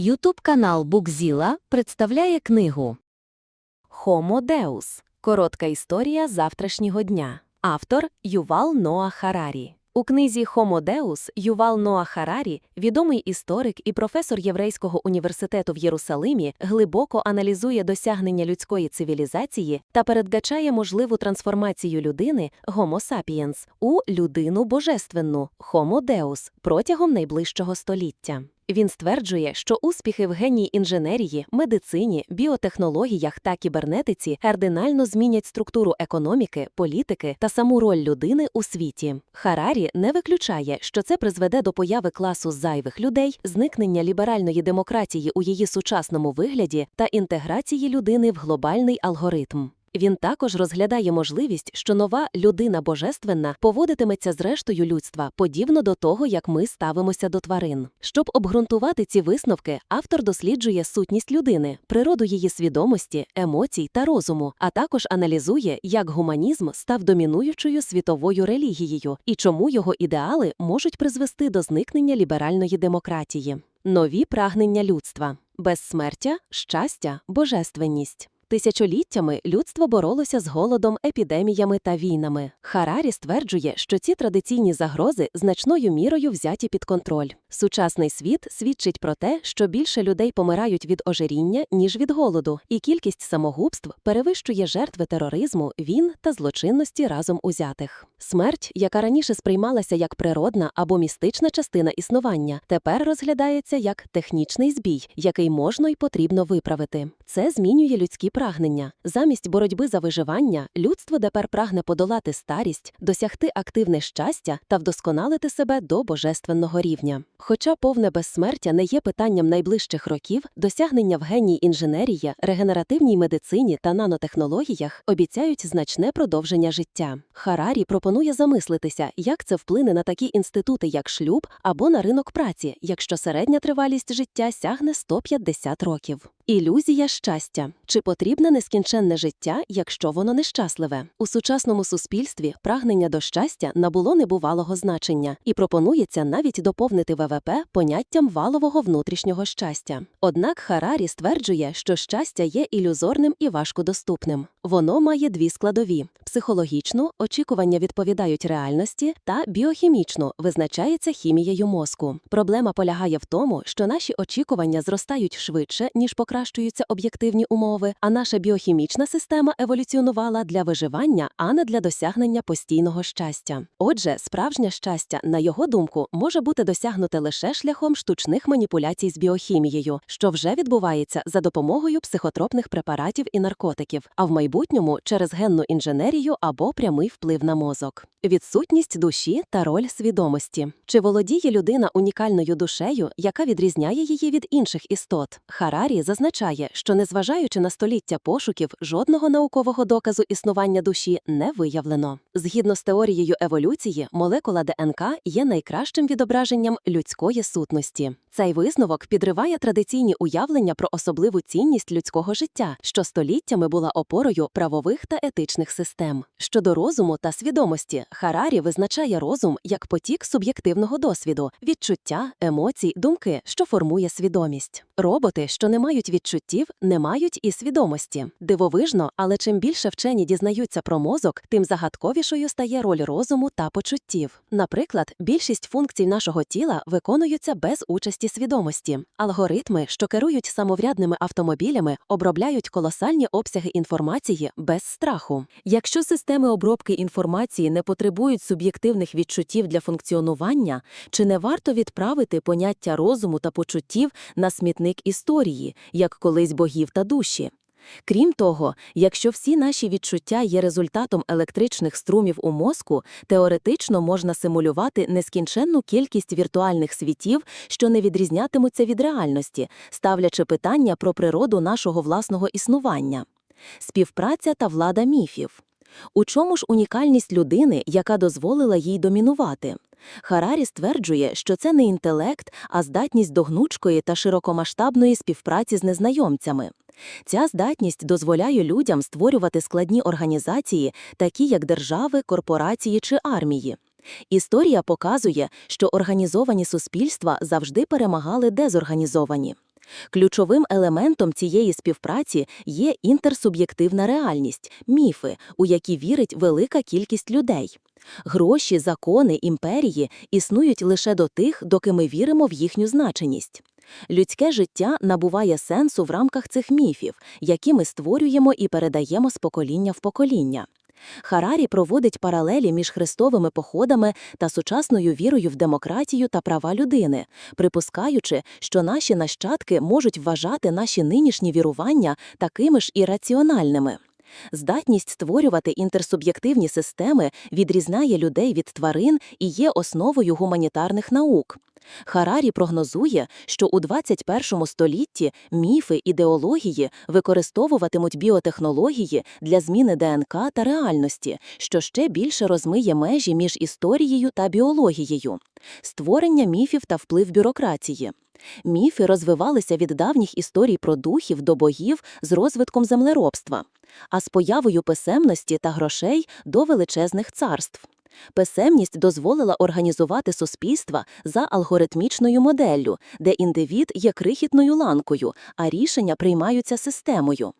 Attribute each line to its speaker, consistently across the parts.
Speaker 1: Ютуб канал Букзіла представляє книгу
Speaker 2: Homo Deus. Коротка історія завтрашнього дня. Автор Ювал Ноа Харарі. У книзі Homo Deus Ювал Ноа Харарі, відомий історик і професор Єврейського університету в Єрусалимі, глибоко аналізує досягнення людської цивілізації та передбачає можливу трансформацію людини Homo sapiens у людину божественну Homo Deus протягом найближчого століття. Він стверджує, що успіхи в генній інженерії, медицині, біотехнологіях та кібернетиці кардинально змінять структуру економіки, політики та саму роль людини у світі. Харарі не виключає, що це призведе до появи класу зайвих людей, зникнення ліберальної демократії у її сучасному вигляді та інтеграції людини в глобальний алгоритм. Він також розглядає можливість, що нова людина божественна поводитиметься з рештою людства, подібно до того, як ми ставимося до тварин. Щоб обґрунтувати ці висновки, автор досліджує сутність людини, природу її свідомості, емоцій та розуму, а також аналізує, як гуманізм став домінуючою світовою релігією і чому його ідеали можуть призвести до зникнення ліберальної демократії. Нові прагнення людства безсмертя, щастя, божественність. Тисячоліттями людство боролося з голодом, епідеміями та війнами. Харарі стверджує, що ці традиційні загрози значною мірою взяті під контроль. Сучасний світ свідчить про те, що більше людей помирають від ожиріння, ніж від голоду, і кількість самогубств перевищує жертви тероризму, війн та злочинності разом узятих. Смерть, яка раніше сприймалася як природна або містична частина існування, тепер розглядається як технічний збій, який можна й потрібно виправити. Це змінює людські прагнення. Замість боротьби за виживання, людство тепер прагне подолати старість, досягти активне щастя та вдосконалити себе до божественного рівня. Хоча повне безсмертя не є питанням найближчих років, досягнення в генній інженерії, регенеративній медицині та нанотехнологіях обіцяють значне продовження життя. Харарі пропонує замислитися, як це вплине на такі інститути, як шлюб або на ринок праці, якщо середня тривалість життя сягне 150 років. Ілюзія щастя чи потрібне нескінченне життя, якщо воно нещасливе у сучасному суспільстві прагнення до щастя набуло небувалого значення і пропонується навіть доповнити ВВП поняттям валового внутрішнього щастя. Однак Харарі стверджує, що щастя є ілюзорним і важкодоступним. Воно має дві складові: психологічну очікування відповідають реальності, та біохімічну визначається хімією мозку. Проблема полягає в тому, що наші очікування зростають швидше, ніж покращуються об'єктивні умови, а наша біохімічна система еволюціонувала для виживання, а не для досягнення постійного щастя. Отже, справжнє щастя, на його думку, може бути досягнуте лише шляхом штучних маніпуляцій з біохімією, що вже відбувається за допомогою психотропних препаратів і наркотиків, а в майбутньому через генну інженерію або прямий вплив на мозок. Відсутність душі та роль свідомості. Чи володіє людина унікальною душею, яка відрізняє її від інших істот? Харарі зазначає, що незважаючи на століття пошуків, жодного наукового доказу існування душі не виявлено. Згідно з теорією еволюції, молекула ДНК є найкращим відображенням людської сутності. Цей висновок підриває традиційні уявлення про особливу цінність людського життя, що століттями була опорою правових та етичних систем. Щодо розуму та свідомості, Харарі визначає розум як потік суб'єктивного досвіду, відчуття, емоцій, думки, що формує свідомість. Роботи, що не мають відчуттів, не мають і свідомості. Дивовижно, але чим більше вчені дізнаються про мозок, тим загадковішою стає роль розуму та почуттів. Наприклад, більшість функцій нашого тіла виконуються без участі свідомості. Алгоритми, що керують самоврядними автомобілями, обробляють колосальні обсяги інформації без страху. Якщо системи обробки інформації не потребують суб'єктивних відчуттів для функціонування, чи не варто відправити поняття розуму та почуттів на смітник історії, як колись богів та душі? Крім того, якщо всі наші відчуття є результатом електричних струмів у мозку, теоретично можна симулювати нескінченну кількість віртуальних світів, що не відрізнятимуться від реальності, ставлячи питання про природу нашого власного існування. Співпраця та влада міфів. У чому ж унікальність людини, яка дозволила їй домінувати? Харарі стверджує, що це не інтелект, а здатність до гнучкої та широкомасштабної співпраці з незнайомцями. Ця здатність дозволяє людям створювати складні організації, такі як держави, корпорації чи армії. Історія показує, що організовані суспільства завжди перемагали дезорганізовані. Ключовим елементом цієї співпраці є інтерсуб'єктивна реальність, міфи, у які вірить велика кількість людей. Гроші, закони, імперії існують лише до тих, доки ми віримо в їхню значеність. Людське життя набуває сенсу в рамках цих міфів, які ми створюємо і передаємо з покоління в покоління. Харарі проводить паралелі між хрестовими походами та сучасною вірою в демократію та права людини, припускаючи, що наші нащадки можуть вважати наші нинішні вірування такими ж ірраціональними. Здатність створювати інтерсуб'єктивні системи відрізняє людей від тварин і є основою гуманітарних наук. Харарі прогнозує, що у 21 столітті міфи, ідеології використовуватимуть біотехнології для зміни ДНК та реальності, що ще більше розмиє межі між історією та біологією, створення міфів та вплив бюрократії. Міфи розвивалися від давніх історій про духів до богів з розвитком землеробства, а з появою писемності та грошей до величезних царств. Писемність дозволила організувати суспільства за алгоритмічною моделлю, де індивід є крихітною ланкою, а рішення приймаються системою.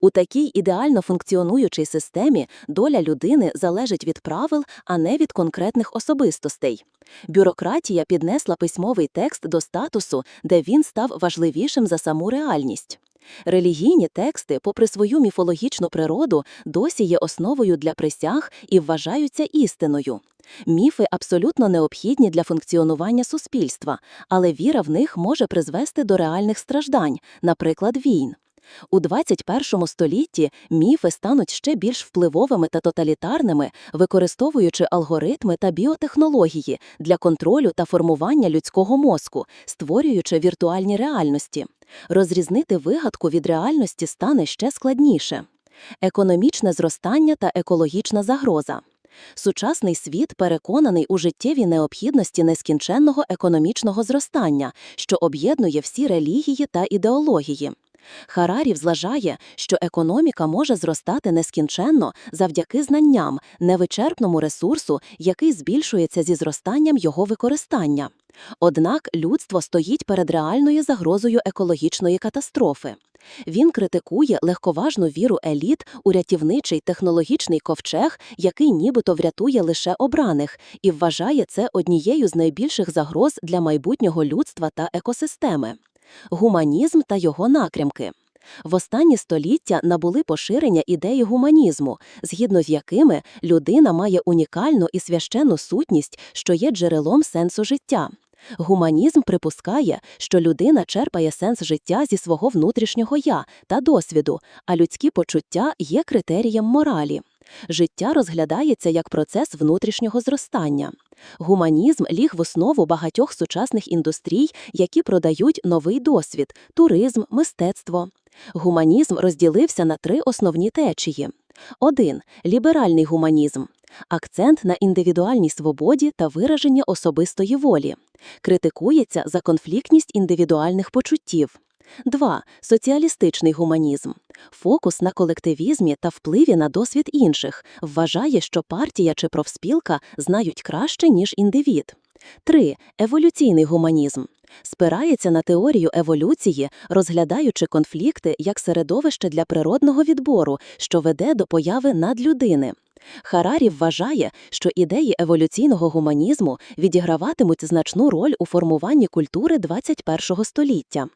Speaker 2: У такій ідеально функціонуючій системі доля людини залежить від правил, а не від конкретних особистостей. Бюрократія піднесла письмовий текст до статусу, де він став важливішим за саму реальність. Релігійні тексти, попри свою міфологічну природу, досі є основою для присяг і вважаються істиною. Міфи абсолютно необхідні для функціонування суспільства, але віра в них може призвести до реальних страждань, наприклад, війн. У 21 столітті міфи стануть ще більш впливовими та тоталітарними, використовуючи алгоритми та біотехнології для контролю та формування людського мозку, створюючи віртуальні реальності. Розрізнити вигадку від реальності стане ще складніше. Економічне зростання та екологічна загроза. Сучасний світ переконаний у життєвій необхідності нескінченного економічного зростання, що об'єднує всі релігії та ідеології. Харарі взважає, що економіка може зростати нескінченно завдяки знанням, невичерпному ресурсу, який збільшується зі зростанням його використання. Однак людство стоїть перед реальною загрозою екологічної катастрофи. Він критикує легковажну віру еліт у рятівничий технологічний ковчег, який нібито врятує лише обраних, і вважає це однією з найбільших загроз для майбутнього людства та екосистеми гуманізм та його напрямки. В останні століття набули поширення ідеї гуманізму, згідно з якими людина має унікальну і священну сутність, що є джерелом сенсу життя. Гуманізм припускає, що людина черпає сенс життя зі свого внутрішнього я та досвіду, а людські почуття є критерієм моралі. Життя розглядається як процес внутрішнього зростання. Гуманізм ліг в основу багатьох сучасних індустрій, які продають новий досвід туризм, мистецтво. Гуманізм розділився на три основні течії: 1. ліберальний гуманізм. Акцент на індивідуальній свободі та вираження особистої волі. Критикується за конфліктність індивідуальних почуттів. 2. Соціалістичний гуманізм. Фокус на колективізмі та впливі на досвід інших вважає, що партія чи профспілка знають краще, ніж індивід. 3. Еволюційний гуманізм. Спирається на теорію еволюції, розглядаючи конфлікти як середовище для природного відбору, що веде до появи надлюдини. Харарі вважає, що ідеї еволюційного гуманізму відіграватимуть значну роль у формуванні культури 21 століття.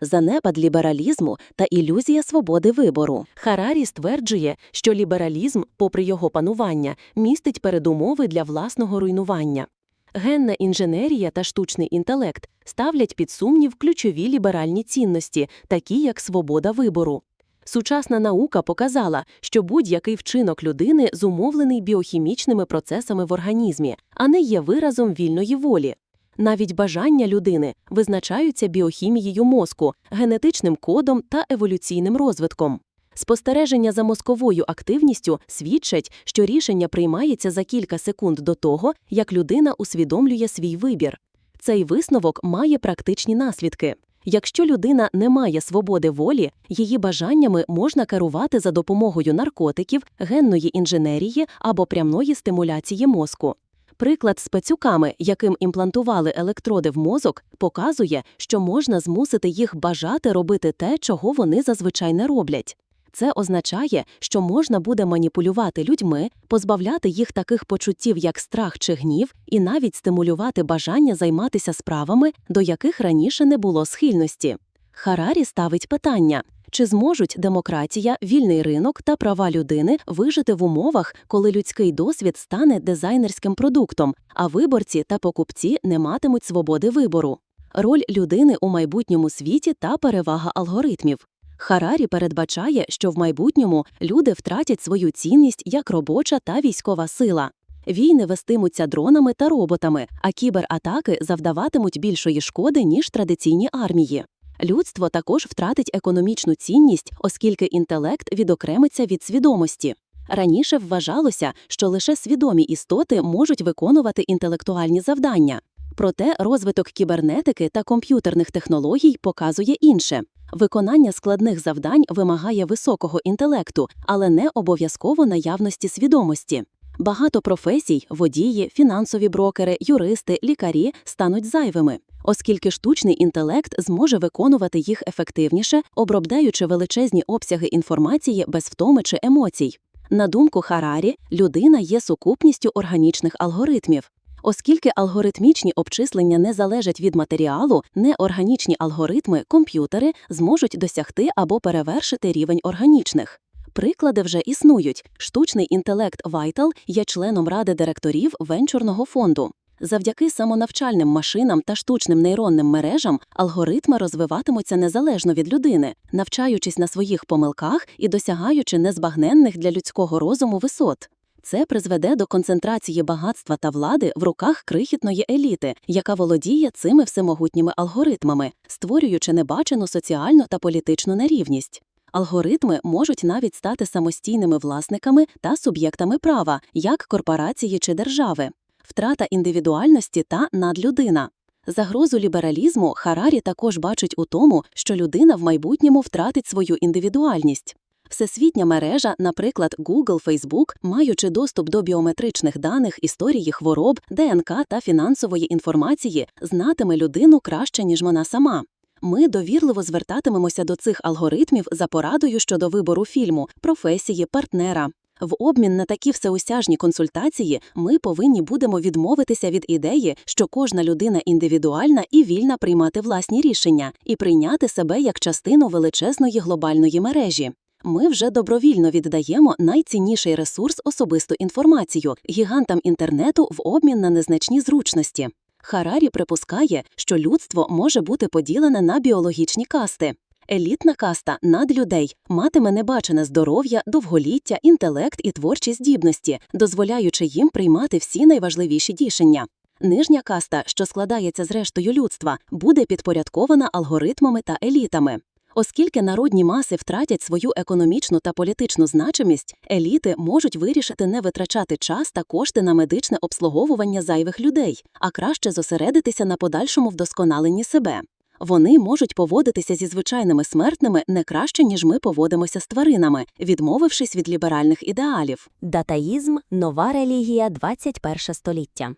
Speaker 2: Занепад лібералізму та ілюзія свободи вибору. Харарі стверджує, що лібералізм, попри його панування, містить передумови для власного руйнування. Генна інженерія та штучний інтелект ставлять під сумнів ключові ліберальні цінності, такі як свобода вибору. Сучасна наука показала, що будь-який вчинок людини зумовлений біохімічними процесами в організмі, а не є виразом вільної волі. Навіть бажання людини визначаються біохімією мозку, генетичним кодом та еволюційним розвитком. Спостереження за мозковою активністю свідчать, що рішення приймається за кілька секунд до того, як людина усвідомлює свій вибір. Цей висновок має практичні наслідки. Якщо людина не має свободи волі, її бажаннями можна керувати за допомогою наркотиків, генної інженерії або прямої стимуляції мозку. Приклад з пацюками, яким імплантували електроди в мозок, показує, що можна змусити їх бажати робити те, чого вони зазвичай не роблять. Це означає, що можна буде маніпулювати людьми, позбавляти їх таких почуттів, як страх чи гнів, і навіть стимулювати бажання займатися справами, до яких раніше не було схильності. Харарі ставить питання. Чи зможуть демократія, вільний ринок та права людини вижити в умовах, коли людський досвід стане дизайнерським продуктом, а виборці та покупці не матимуть свободи вибору? Роль людини у майбутньому світі та перевага алгоритмів. Харарі передбачає, що в майбутньому люди втратять свою цінність як робоча та військова сила. Війни вестимуться дронами та роботами, а кібератаки завдаватимуть більшої шкоди, ніж традиційні армії. Людство також втратить економічну цінність, оскільки інтелект відокремиться від свідомості. Раніше вважалося, що лише свідомі істоти можуть виконувати інтелектуальні завдання. Проте розвиток кібернетики та комп'ютерних технологій показує інше. Виконання складних завдань вимагає високого інтелекту, але не обов'язково наявності свідомості. Багато професій водії, фінансові брокери, юристи, лікарі стануть зайвими, оскільки штучний інтелект зможе виконувати їх ефективніше, обробляючи величезні обсяги інформації без втоми чи емоцій. На думку Харарі, людина є сукупністю органічних алгоритмів. Оскільки алгоритмічні обчислення не залежать від матеріалу, неорганічні алгоритми, комп'ютери зможуть досягти або перевершити рівень органічних. Приклади вже існують. Штучний інтелект Vital є членом ради директорів венчурного фонду. Завдяки самонавчальним машинам та штучним нейронним мережам алгоритми розвиватимуться незалежно від людини, навчаючись на своїх помилках і досягаючи незбагненних для людського розуму висот. Це призведе до концентрації багатства та влади в руках крихітної еліти, яка володіє цими всемогутніми алгоритмами, створюючи небачену соціальну та політичну нерівність. Алгоритми можуть навіть стати самостійними власниками та суб'єктами права, як корпорації чи держави. Втрата індивідуальності та надлюдина. Загрозу лібералізму Харарі також бачить у тому, що людина в майбутньому втратить свою індивідуальність. Всесвітня мережа, наприклад, Google, Facebook, маючи доступ до біометричних даних, історії хвороб, ДНК та фінансової інформації, знатиме людину краще, ніж вона сама. Ми довірливо звертатимемося до цих алгоритмів за порадою щодо вибору фільму, професії, партнера. В обмін на такі всеосяжні консультації ми повинні будемо відмовитися від ідеї, що кожна людина індивідуальна і вільна приймати власні рішення, і прийняти себе як частину величезної глобальної мережі. Ми вже добровільно віддаємо найцінніший ресурс особисту інформацію гігантам інтернету в обмін на незначні зручності. Харарі припускає, що людство може бути поділене на біологічні касти. Елітна каста надлюдей матиме небачене здоров'я, довголіття, інтелект і творчі здібності, дозволяючи їм приймати всі найважливіші рішення. Нижня каста, що складається з рештою людства, буде підпорядкована алгоритмами та елітами. Оскільки народні маси втратять свою економічну та політичну значимість, еліти можуть вирішити не витрачати час та кошти на медичне обслуговування зайвих людей, а краще зосередитися на подальшому вдосконаленні себе. Вони можуть поводитися зі звичайними смертними не краще, ніж ми поводимося з тваринами, відмовившись від ліберальних ідеалів.
Speaker 1: Датаїзм нова релігія 21 століття.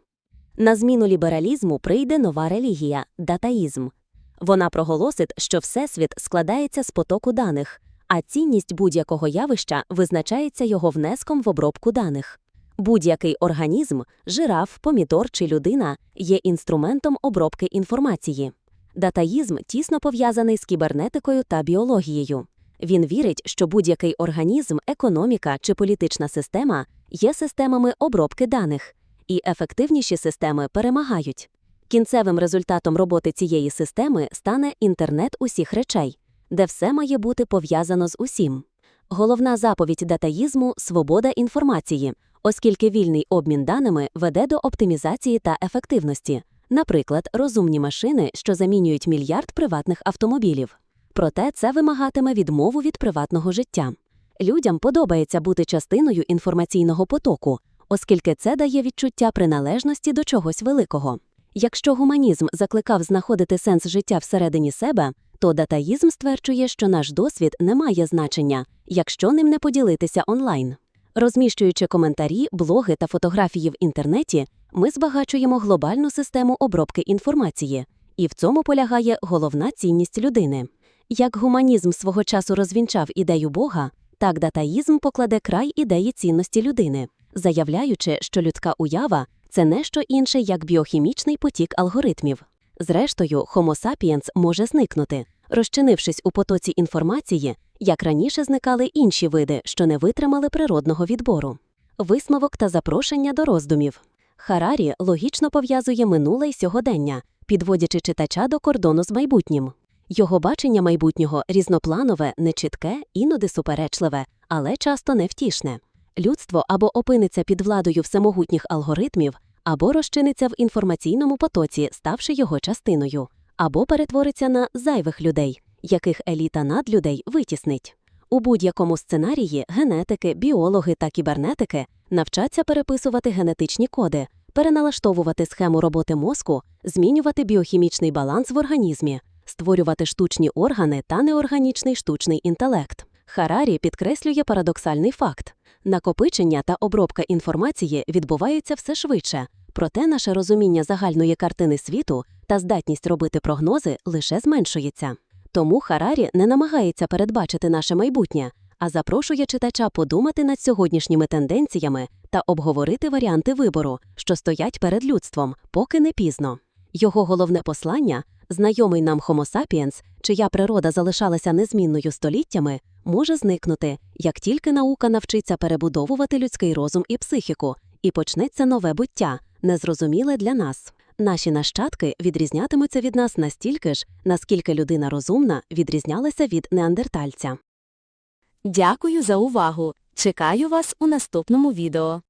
Speaker 1: На зміну лібералізму прийде нова релігія датаїзм. Вона проголосить, що Всесвіт складається з потоку даних, а цінність будь-якого явища визначається його внеском в обробку даних. Будь-який організм жираф, помідор чи людина є інструментом обробки інформації. Датаїзм тісно пов'язаний з кібернетикою та біологією. Він вірить, що будь-який організм, економіка чи політична система є системами обробки даних, і ефективніші системи перемагають. Кінцевим результатом роботи цієї системи стане інтернет усіх речей, де все має бути пов'язано з усім. Головна заповідь датаїзму свобода інформації, оскільки вільний обмін даними веде до оптимізації та ефективності, наприклад, розумні машини, що замінюють мільярд приватних автомобілів. Проте це вимагатиме відмову від приватного життя. Людям подобається бути частиною інформаційного потоку, оскільки це дає відчуття приналежності до чогось великого. Якщо гуманізм закликав знаходити сенс життя всередині себе, то датаїзм стверджує, що наш досвід не має значення, якщо ним не поділитися онлайн. Розміщуючи коментарі, блоги та фотографії в інтернеті,
Speaker 2: Ми збагачуємо глобальну систему обробки інформації, і в цьому полягає головна цінність людини. Як гуманізм свого часу розвінчав ідею Бога, так датаїзм покладе край ідеї цінності людини, заявляючи, що людська уява це не що інше, як біохімічний потік алгоритмів. Зрештою, Homo sapiens може зникнути, розчинившись у потоці інформації, як раніше зникали інші види, що не витримали природного відбору. Висновок та запрошення до роздумів. Харарі логічно пов'язує минуле й сьогодення, підводячи читача до кордону з майбутнім. Його бачення майбутнього різнопланове, нечітке, іноді суперечливе, але часто невтішне. Людство або опиниться під владою всемогутніх алгоритмів, або розчиниться в інформаційному потоці, ставши його частиною, або перетвориться на зайвих людей, яких еліта надлюдей витіснить. У будь-якому сценарії генетики, біологи та кібернетики навчаться переписувати генетичні коди, переналаштовувати схему роботи мозку, змінювати біохімічний баланс в організмі, створювати штучні органи та неорганічний штучний інтелект. Харарі підкреслює парадоксальний факт: накопичення та обробка інформації відбуваються все швидше, проте наше розуміння загальної картини світу та здатність робити прогнози лише зменшується. Тому Харарі не намагається передбачити наше майбутнє, а запрошує читача подумати над сьогоднішніми тенденціями та обговорити варіанти вибору, що стоять перед людством, поки не пізно. Його головне послання знайомий нам Homo sapiens, чия природа залишалася незмінною століттями, може зникнути, як тільки наука навчиться перебудовувати людський розум і психіку, і почнеться нове буття, незрозуміле для нас. Наші нащадки відрізнятимуться від нас настільки ж, наскільки людина розумна відрізнялася від неандертальця.
Speaker 1: Дякую за увагу. Чекаю вас у наступному відео.